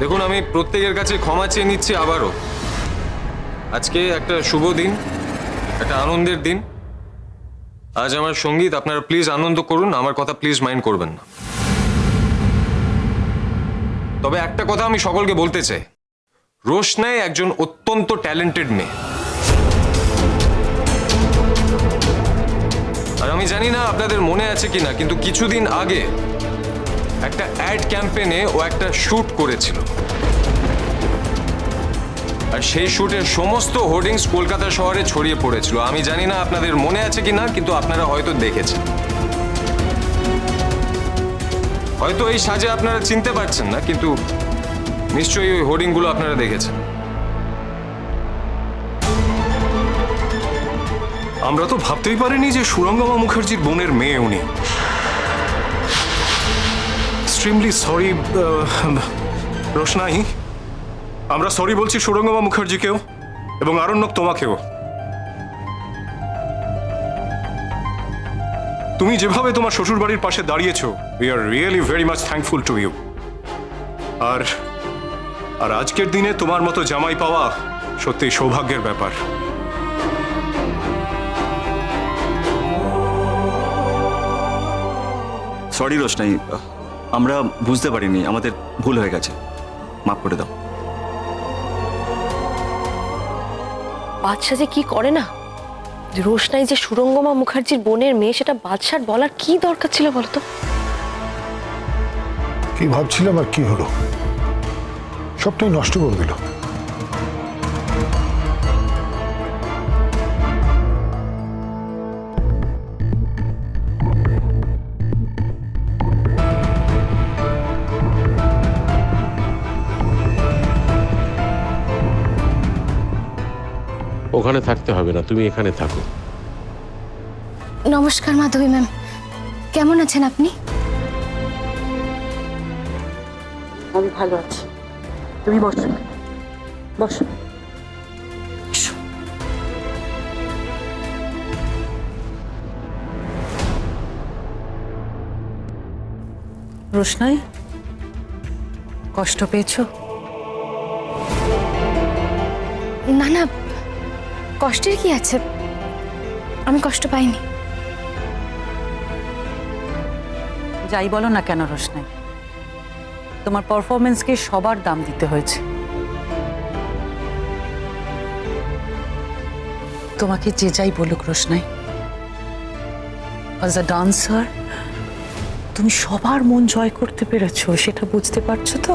দেখুন, আমি প্রত্যেকের কাছে ক্ষমা চেয়ে নিচ্ছি আবারও। আজকে একটা শুভ দিন, একটা আনন্দের দিন। আজ আমার সংগীত, আপনারা প্লিজ আনন্দ করুন, আমার কথা প্লিজ মাইন্ড করবেন না। তবে একটা কথা আমি সকলকে বলতে চাই। রোশনাই একজন অত্যন্ত ট্যালেন্টেড মেয়ে। আর আমি জানি না আপনাদের মনে আছে কিনা, কিন্তু কিছুদিন আগে একটা অ্যাড ক্যাম্পেনে ও একটা শুট করেছিল। আর সেই শুটের সমস্ত হোর্ডিংস কলকাতা শহরে ছড়িয়ে পড়েছিল। আমি জানি না আপনাদের মনে আছে কিনা, কিন্তু আপনারা হয়তো দেখেছেন। হয়তো এই সাজে আপনারা চিনতে পারছেন না, কিন্তু নিশ্চয়ই ওই হোর্ডিংগুলো আপনারা দেখেছেন। আমরা তো ভাবতেই পারিনি যে সুরঙ্গমা মুখার্জির বোনের মেয়ে উনি। এক্সট্রিমলি সরি রোশনাই। আমরা সরি বলছি সুরঙ্গমা মুখার্জিকেও এবং আরণ্যক তোমাকেও। তুমি যেভাবে তোমার শ্বশুরবাড়ির পাশে দাঁড়িয়েছো we are really very much thankful to you আর আর আজকের দিনে তোমার মতো জামাই পাওয়া সত্যি সৌভাগ্যের ব্যাপার। সরি রোশনাই। আমরা বুঝতে পারিনি আমাদের ভুল হয়ে গেছে। মাফ করে দাও। বাদশাহ যে কি করে না? যে রোশনাই যে সুরঙ্গমা মুখার্জির বোনের মেয়ে সেটা বাদশার বলার কি দরকার ছিল বলতো কি ভাবছিলাম আর কি হলো? সবটাই নষ্ট করে দিল। ওখানে থাকতে হবে না তুমি এখানে থাকো। নমস্কার মাধবী ম্যাম। কেমন আছেন আপনি? আমি ভালো আছি। তুমি বসো। বসো। রোশনাই কষ্ট পেয়েছ? না না কষ্টের কি আছে? আমি কষ্ট পাইনি। যাই বলো না কেন রোশনাই তোমার পারফরমেন্সকে সবার দাম দিতে হয়েছে। তোমাকে যে যাই বলুক রোশনাই অ্যাজ আ ডান্সার তুমি সবার মন জয় করতে পেরেছ সেটা বুঝতে পারছ তো?